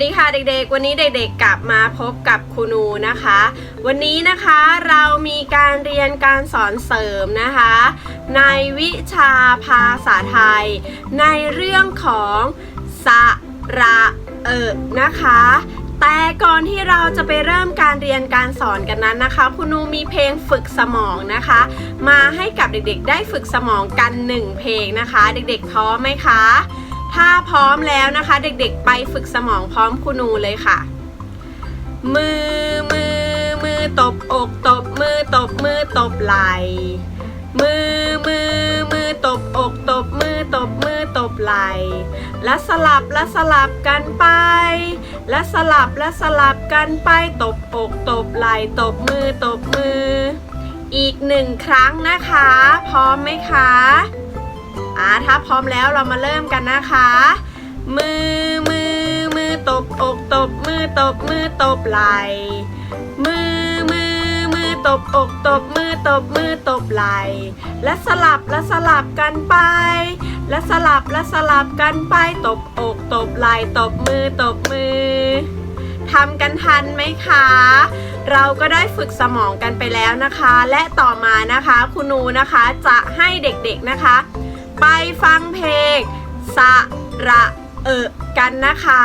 สดีค่ะเด็กๆ วันนี้เด็กๆ กลับมาพบกับครูนูนะคะ วันนี้นะคะเรามีการเรียนการสอนเสริมนะคะ ในวิชาภาษาไทย ในเรื่องของสระเอะนะคะ แต่ก่อนที่เราจะไปเริ่มการเรียนการสอนกันนั้นนะคะคุณนูมีเพลงฝึกสมองนะคะ มาให้กับเด็กๆ ได้ฝึกสมองกันหนึ่งเพลงนะคะ เด็กๆพร้อมไหมคะ ถ้าพร้อมแล้วนะคะ เด็กๆ ไปฝึกสมองพร้อมคุณูเลยค่ะ มือมือมือตบอกตบมือตบมือตบไหลมือมือมือตบอกตบมือตบมือตบไหลและสลับและสลับกันไป และสลับและสลับกันไปตบอกตบไหลตบมือตบมือ อีกหนึ่งครั้งนะคะ พร้อมไหมคะ อ่าถ้าพร้อมแล้วเรามาเริ่มกันนะคะ มือมือมือตบอกตบมือตบมือตบไหลมือมือมือตบอกตบมือตบมือตบไหลและสลับและสลับกันไป และสลับและสลับกันไปตบอกตบไหลตบมือตบมือทำกันทันไหมคะ เราก็ได้ฝึกสมองกันไปแล้วนะคะ และต่อมานะคะคุณนูนะคะจะให้เด็กๆนะคะ ไปฟังเพลงสระเอะกันนะคะ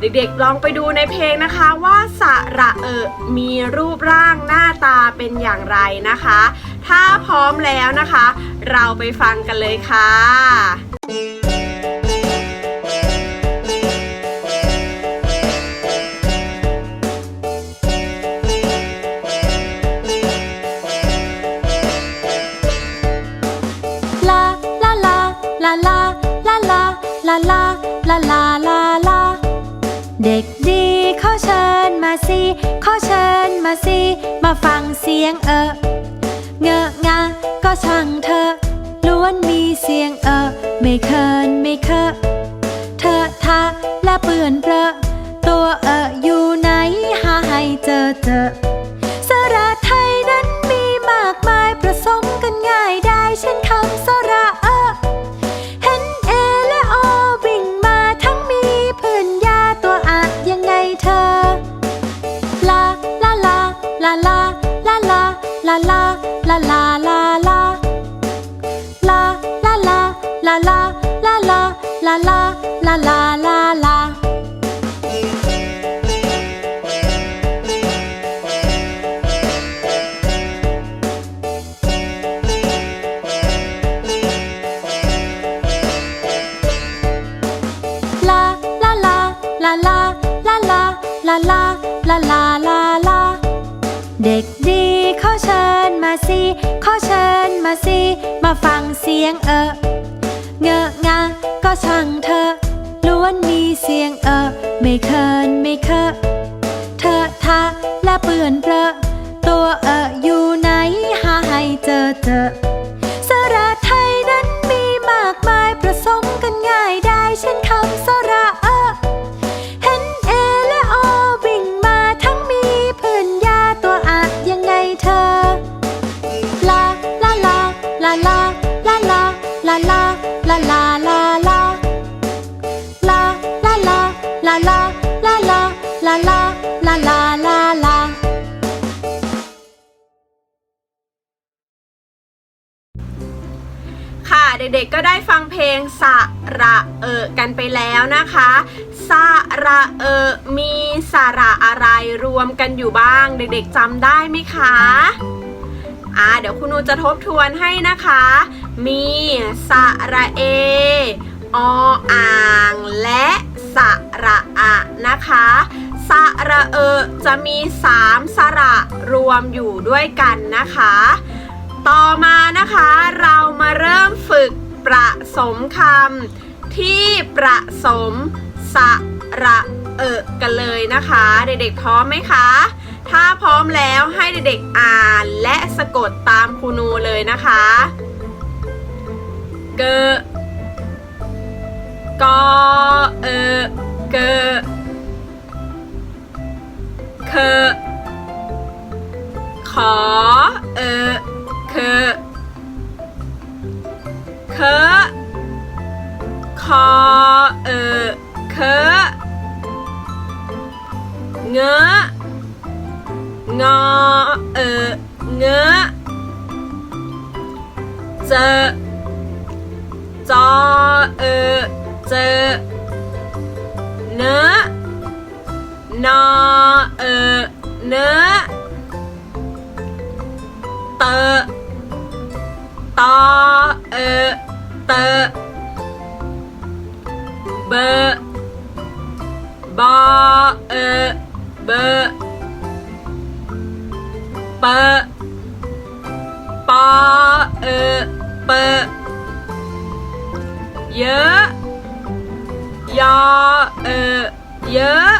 เด็กๆลองไปดูในเพลงนะคะว่าสระเอะมีรูปร่างหน้าตาเป็นอย่างไรนะคะ ถ้าพร้อมแล้วนะคะ เราไปฟังกันเลยค่ะ ลาลาลาลาลาลาเด็กดีขอเชิญมาสิขอเชิญมาสิมาฟังเสียงเอะเงอะงะก็ช่างเธอล้วนมีเสียงเอะไม่เคินไม่เคอะเธอทะและเปื่อนเปรอะตัวเอะอยู่ไหนหาให้เจอเจอ ลาลาลาลาลาลาลาลาเด็กดีขอเชิญมาสิขอเชิญมาสิมาฟังเสียงเอะเงอะงะก็ช่างเธอล้วนมีเสียงเอะไม่เคินไม่เคอะเธอทะและเปื่อนเปรอะตัวเอะอยู่ไหนหาให้เจอเจอ เด็กๆก็ได้ฟังเพลงสระเอะกันไปแล้วนะคะสระเอะมีสระอะไรรวมกันอยู่บ้าง เด็กๆจำได้ไหมคะอ่าเดี๋ยวคุณนูจะทบทวนให้นะคะ มีสระเอออ่างและสระอะนะคะสระเอจะมี 3 สระรวมอยู่ด้วยกันนะคะ ต่อมานะคะเรามาเริ่มฝึกประสมคำที่ประสมสระเอะกันเลยนะคะ เด็กๆพร้อมไหมคะ ถ้าพร้อมแล้วให้เด็กๆอ่านและสะกดตามครูนูเลยนะคะเกะกอเอ อเออเคอะเงอะงอเออเงอะเจอจอเออเจอเนื้อนอเออเนื้อเตอตอเออ ปอปอเอเปอเยอะยอเอเยอะ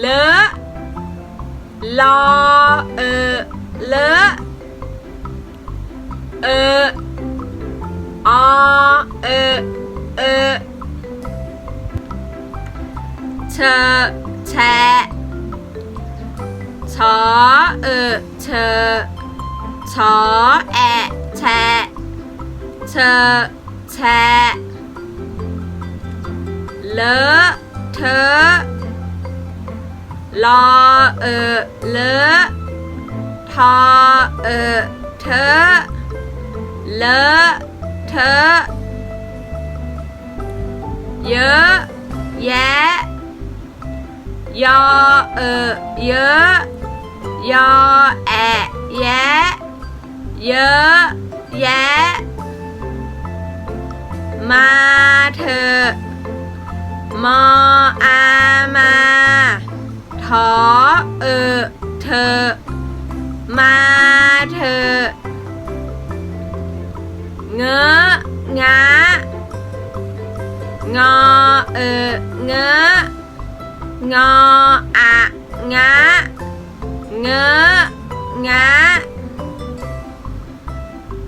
เลอะลอเอเลอะเอออเอเอเชอแชะ ชอเออเชอชอแอแชะเชอแชะเลอะเธอลอเออเลอะทอเออเธอเลอะเธอเยอะแยะยอเออเยอะ ยอแอะแยะเยอะแยะ มาเถอะมออามาทอเออเธอ มาเถอะเงอะงะงอเออเงอะงออะงะ เงอะงะ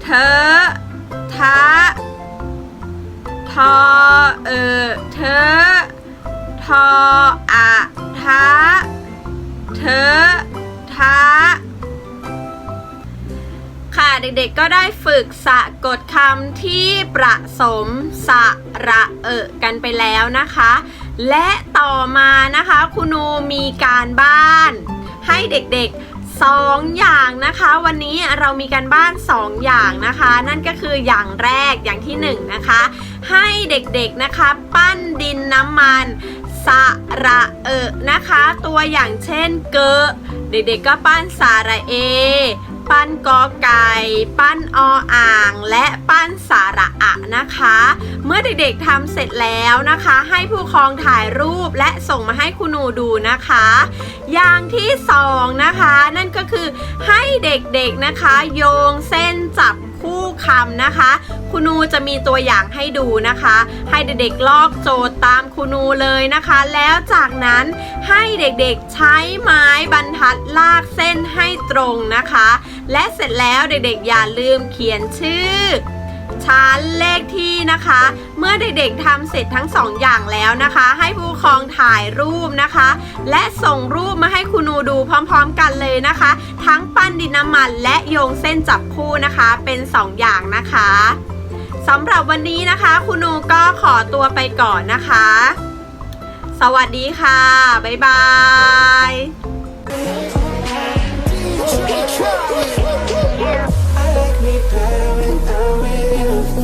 เธอทะทอเออเธอทออะทะเธอทะค่ะเด็กๆก็ได้ฝึกสะกดคำที่ประสมสะระเอะกันไปแล้วนะคะ และต่อมานะคะคุณนูมีการบ้าน ให้เด็กๆสองอย่างนะคะ วันนี้เรามีการบ้านสองอย่างนะคะ นั่นก็คืออย่างแรกอย่างที่หนึ่งนะคะ ให้เด็กๆนะคะ ปั้นดินน้ำมันสระเอะนะคะ ตัวอย่างเช่นเกอะเด็กๆก็ปั้นสาระเอ ปั้นกอไก่ ปั้นออ่าง และปั้นสาระอะนะคะ เมื่อเด็กๆทำเสร็จแล้วนะคะ ให้ผู้ปกครองถ่ายรูปและส่งมาให้คุณหนูดูนะคะ อย่างที่สองนะคะ นั่นก็คือให้เด็กๆนะคะ โยงเส้นจับ คู่คำนะคะ คุณนูจะมีตัวอย่างให้ดูนะคะ ให้เด็กๆลอกโจทย์ตามคุณนูเลยนะคะ แล้วจากนั้นให้เด็กๆใช้ไม้บรรทัดลากเส้นให้ตรงนะคะ และเสร็จแล้วเด็กๆอย่าลืมเขียนชื่อ ชั้นเลขที่นะคะ เมื่อเด็กๆทำเสร็จทั้งสองอย่างแล้วนะคะ ให้ผู้ปกครองถ่ายรูปนะคะ และส่งรูปมาให้คุณูดูพร้อมๆกันเลยนะคะ ทั้งปั้นดินน้ำมันและโยงเส้นจับคู่นะคะเป็นสองอย่างนะคะสำหรับวันนี้นะคะ คุณูก็ขอตัวไปก่อนนะคะ สวัสดีค่ะ บ๊ายบาย